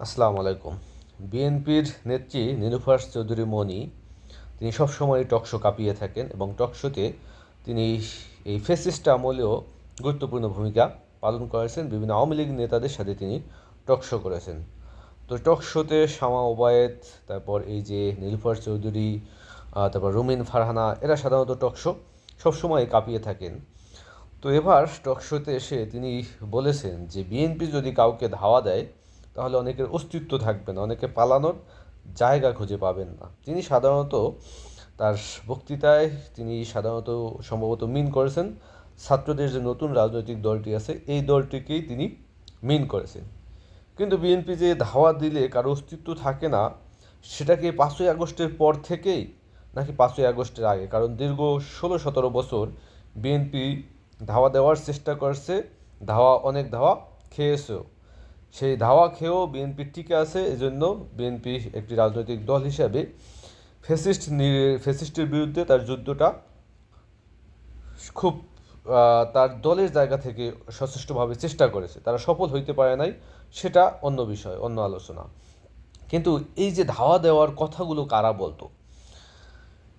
আসসালামু আলাইকুম। বিএনপির নেত্রী নীলুফার চৌধুরী মনি, তিনি সবসময় টকশো কাঁপিয়ে থাকেন এবং টকশোতে তিনি এই ফেসিস্ট আমলেও গুরুত্বপূর্ণ ভূমিকা পালন করেছেন। বিভিন্ন আওয়ামী লীগ নেতাদের সাথে তিনি টকশো করেছেন। তো টকশোতে শামা ওবায়েদ, তারপর এই যে নীলুফার চৌধুরী তারপর রুমিন ফারহানা, এরা সাধারণত টকশো সবসময় কাঁপিয়ে থাকেন। তো এবার টকশোতে এসে তিনি বলেছেন যে, বিএনপি যদি কাউকে ধাওয়া দেয় তাহলে অনেকের অস্তিত্ব থাকবে না, অনেকে পালানোর জায়গা খুঁজে পাবেন না। তিনি সাধারণত তার বক্তৃতায় তিনি সাধারণত সম্ভবত মিন করেছেন। ছাত্রদের যে নতুন রাজনৈতিক দলটি আছে, এই দলটিকেই তিনি মিন করেছেন। কিন্তু বিএনপি যে ধাওয়া দিলে কারও অস্তিত্ব থাকে না সেটাকে পাঁচই আগস্টের পর থেকেই, নাকি পাঁচই আগস্টের আগে? কারণ দীর্ঘ ষোলো সতেরো বছর বিএনপি ধাওয়া দেওয়ার চেষ্টা করছে, ধাওয়া অনেক ধাওয়া খেয়েছেও। সেই ধাওয়া খেয়েও বিএনপি টিকে আছে এজন্য বিএনপি একটি রাজনৈতিক দল হিসাবে ফেসিস্ট ফেসিস্টের বিরুদ্ধে তার যুদ্ধটা খুব তার দলের জায়গা থেকে সচেষ্টভাবে চেষ্টা করেছে। তারা সফল হইতে পারে নাই সেটা অন্য বিষয় অন্য আলোচনা। কিন্তু এই যে ধাওয়া দেওয়ার কথাগুলো কারা বলতো?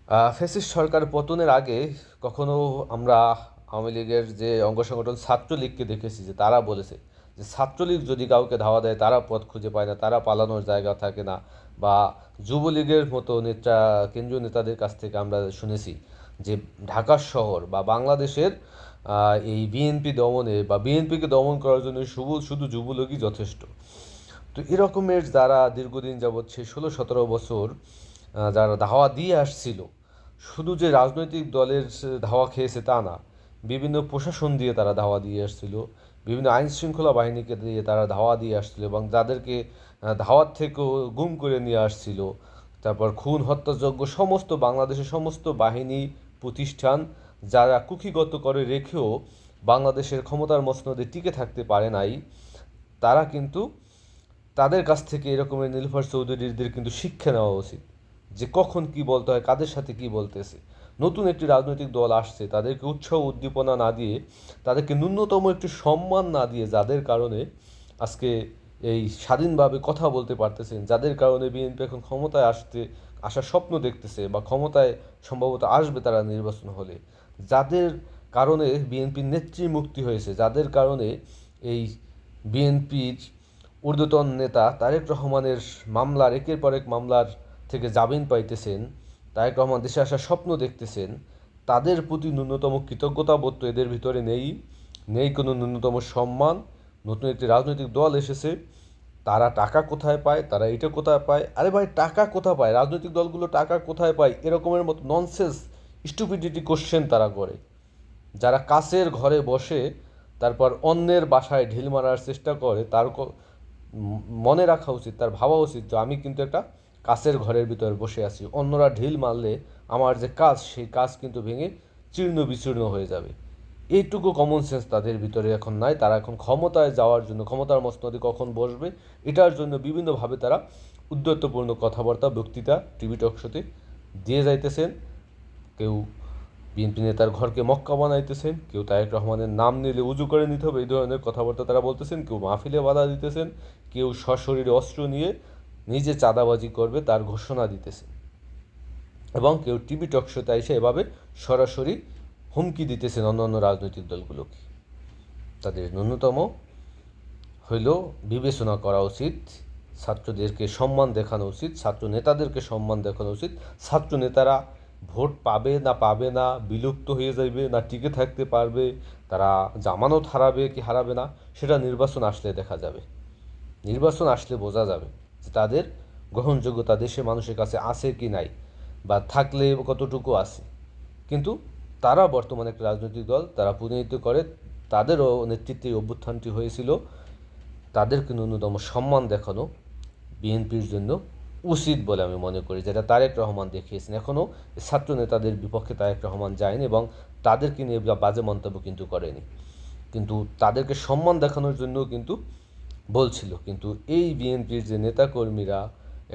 আহ, ফ্যাসিস্ট সরকার পতনের আগে কখনো আমরা আওয়ামী লীগের যে অঙ্গ সংগঠন ছাত্রলীগকে দেখেছি যে তারা বলেছে যে ছাত্রলীগ যদি কাউকে ধাওয়া দেয়, তারা পথ খুঁজে পায় না, তারা পালানোর জায়গা থাকে না বা যুবলীগের মতো নেতা, কেন্দ্রীয় নেতাদের কাছ থেকে আমরা শুনেছি যে ঢাকা শহর বা বাংলাদেশের এই বিএনপি দমনে বা বিএনপিকে দমন করার জন্য শুধু শুধু যুবলীগই যথেষ্ট। তো এরকমের যারা দীর্ঘদিন যাবৎ সেই ষোলো, সতেরো বছর যারা ধাওয়া দিয়ে আসছিল, শুধু যে রাজনৈতিক দলের ধাওয়া খেয়েছে তা না বিভিন্ন প্রশাসন দিয়ে তারা ধাওয়া দিয়ে আসছিল, বিভিন্ন আইন শৃঙ্খলা বাহিনীকে দিয়ে তারা ধাওয়া দিয়ে আসছিল এবং যাদেরকে ধাওয়ার থেকেও গুম করে নিয়ে আসছিল। তারপর খুন, হত্যাযজ্ঞ, সমস্ত বাংলাদেশের সমস্ত বাহিনী, প্রতিষ্ঠান, যারা কুক্ষিগত করে রেখেও বাংলাদেশের ক্ষমতার মসনদে টিকে থাকতে পারে নাই, তারা কিন্তু তাদের কাছ থেকে এরকমের নীলুফার চৌধুরীদের কিন্তু শিক্ষা নেওয়া উচিত। যে কখন কি বলতে হয়, কাদের সাথে কি বলতেছে। নতুন একটি রাজনৈতিক দল আসছে, তাদেরকে উৎসাহ উদ্দীপনা না দিয়ে, তাদেরকে ন্যূনতম একটু সম্মান না দিয়ে যাদের কারণে আজকে এই স্বাধীনভাবে কথা বলতে পারতেছেন, যাদের কারণে বিএনপি এখন ক্ষমতায় আসতে, আসার স্বপ্ন দেখতেছে বা ক্ষমতায় সম্ভবত আসবে তারা নির্বাচন হলে, যাদের কারণে বিএনপির নেত্রী মুক্তি হয়েছে, যাদের কারণে এই বিএনপির ঊর্ধ্বতন নেতা তারেক রহমানের মামলার, একের পর এক মামলার থেকে জামিন পাইতেছেন তারেক রহমান দেশে আসার স্বপ্ন দেখতেছেন, তাদের প্রতি ন্যূনতম কৃতজ্ঞতাবোধ তো এদের ভিতরে নেই। নেই কোনো ন্যূনতম সম্মান। নতুন একটি রাজনৈতিক দল এসেছে। তারা টাকা কোথায় পায়? তারা এটা কোথায় পায়? আরে ভাই, টাকা কোথায় পায়? রাজনৈতিক দলগুলো টাকা কোথায় পায়? এরকমের মতো ননসেন্স স্টুপিডিটি কোশ্চেন তারা করে। যারা কাছের ঘরে বসে তারপর অন্যের বাসায় ঢিল মারার চেষ্টা করে, তার মনে রাখা উচিত, তার ভাবা উচিত যে আমি কিন্তু একটা কাছের ঘরের ভিতরে বসে আছি। অন্যরা ঢিল মারলে আমার যে কাজ, সেই কাজ কিন্তু ভেঙে চীর্ণ বিচীর্ণ হয়ে যাবে। এইটুকু কমন সেন্স তাদের ভিতরে এখন নাই। তারা এখন ক্ষমতায় যাওয়ার জন্য, ক্ষমতার মসনদে কখন বসবে, এটার জন্য বিভিন্নভাবে তারা উদ্যত্তপূর্ণ কথাবার্তা, বক্তৃতা টিভি টক শোতে দিয়ে যাইতেছেন। কেউ বিএনপি নেতার ঘরকে মক্কা বানাইতেছেন, কেউ তারেক রহমানের নাম নিলে উজু করে নিতে হবে, এই ধরনের কথাবার্তা তারা বলতেছেন। কেউ মাহফিলে বাধা দিতেছেন, কেউ সশরীরে অস্ত্র নিয়ে নিজে চাঁদাবাজি করবে, তার ঘোষণা দিতেছে। এবং কেউ টিভি টক শোতে এসে এভাবে সরাসরি হুমকি দিতেছেন অন্য অন্য রাজনৈতিক দলগুলোকে। তাদের ন্যূনতম হইল বিবেচনা করা উচিত, ছাত্রদেরকে সম্মান দেখানো উচিত, ছাত্র নেতাদেরকে সম্মান দেখানো উচিত, ছাত্র নেতারা ভোট পাবে না পাবে না, বিলুপ্ত হয়ে যাবে না, টিকে থাকতে পারবে, তারা জামানত হারাবে কি হারাবে না, সেটা নির্বাচন আসলে দেখা যাবে। নির্বাচন আসলে বোঝা যাবে। তাদের গ্রহণযোগ্যতা দেশের মানুষের কাছে আছে কি নাই বা থাকলে কতটুকু আছে। কিন্তু তারা বর্তমানে একটা রাজনৈতিক দল, তারা প্রতিনিধিত্ব করে, তাদেরও নেতৃত্বে অভ্যুত্থানটি হয়েছিল। তাদেরকে ন্যূনতম সম্মান দেখানো বিএনপির জন্য উচিত বলে আমি মনে করি, যেটা তারেক রহমান দেখিয়েছেন। এখনও ছাত্র নেতাদের বিপক্ষে তারেক রহমান যায়নি এবং তাদেরকে নিয়ে বাজে মন্তব্য কিন্তু করেনি। কিন্তু তাদেরকে সম্মান দেখানোর জন্য কিন্তু বলছিল। কিন্তু এই বিএনপির যে নেতাকর্মীরা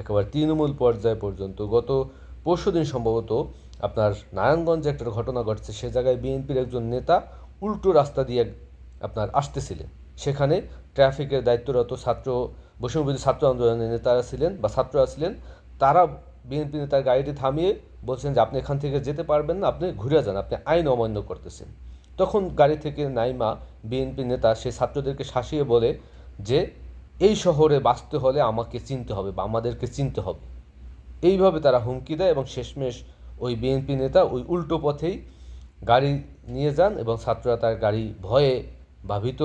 একেবারে তৃণমূল পর্যায় পর্যন্ত গত পরশুদিন সম্ভবত আপনার নারায়ণগঞ্জে একটা ঘটনা ঘটছে, সে জায়গায় বিএনপির একজন নেতা উল্টো রাস্তা দিয়ে আপনার আসতেছিলেন। সেখানে ট্রাফিকের দায়িত্বরত ছাত্র, বৈষম্যবিরোধী ছাত্র আন্দোলনের নেতারা ছিলেন বা ছাত্ররা ছিলেন, তারা বিএনপি নেতার গাড়িটি থামিয়ে বলছেন যে, আপনি এখান থেকে যেতে পারবেন না, আপনি ঘুরে যান, আপনি আইন অমান্য করতেছেন। তখন গাড়ি থেকে নাইমা বিএনপি নেতা সে ছাত্রদেরকে শাসিয়ে বলে যে এই শহরে বাঁচতে হলে আমাকে চিনতে হবে বা আমাদেরকে চিনতে হবে। এইভাবে তারা হুমকি দেয় এবং শেষমেশ ওই বিএনপি নেতা ওই উল্টো পথেই গাড়ি নিয়ে যান এবং ছাত্ররা তার গাড়ি ভয়ে বা ভীত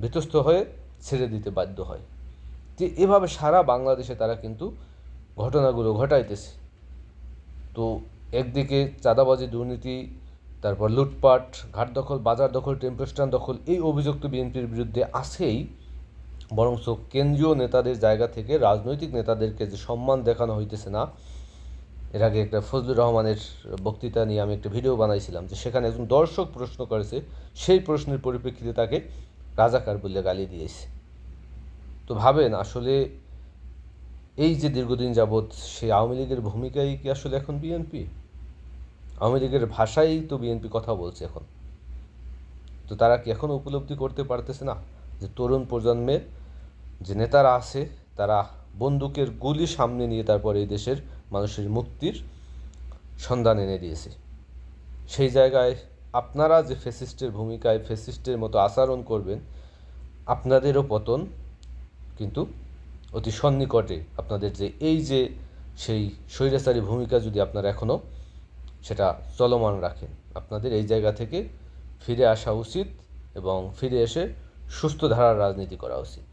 ভীতস্থ হয়ে ছেড়ে দিতে বাধ্য হয়। যে এভাবে সারা বাংলাদেশে তারা কিন্তু ঘটনাগুলো ঘটাইতেছে। তো একদিকে চাঁদাবাজি, দুর্নীতি, তারপর লুটপাট, ঘাট দখল, বাজার দখল টেম্পো স্ট্যান্ড দখল, এই অভিযোগ তো বিএনপির বিরুদ্ধে আছেই। বরঞ্চ কেন্দ্রীয় নেতাদের জায়গা থেকে রাজনৈতিক নেতাদেরকে যে সম্মান দেখানো হইতেছে না, এর আগে একটা ফজলুর রহমানের বক্তৃতা নিয়ে আমি একটা ভিডিও বানাইছিলাম যে সেখানে একজন দর্শক প্রশ্ন করেছে, সেই প্রশ্নের পরিপ্রেক্ষিতে তাকে রাজাকার বলে গালি দিয়েছে। তো ভাবেন, আসলে এই যে দীর্ঘদিন যাবৎ সেই আওয়ামী লীগের ভূমিকাই কি আসলে এখন বিএনপি? আওয়ামী লীগের ভাষাই তো বিএনপি কথা বলছে এখন। তো তারা কি এখনও উপলব্ধি করতে পারতেছে না যে তরুণ প্রজন্মের যে নেতারা আছে, তারা বন্দুকের গুলি সামনে নিয়ে তারপরে এই দেশের মানুষের মুক্তির সন্ধান এনে দিয়েছে। সেই জায়গায় আপনারা যে ফেসিস্টের ভূমিকায় ফেসিস্টের মতো আচরণ করবেন, আপনাদেরও পতন কিন্তু অতি সন্নিকটে আপনাদের যে এই যে সেই স্বৈরাচারী ভূমিকা যদি আপনারা এখনও সেটা চলমান রাখেন। আপনাদের এই জায়গা থেকে ফিরে আসা উচিত এবং ফিরে এসে সুস্থ ধারার রাজনীতি করা উচিত।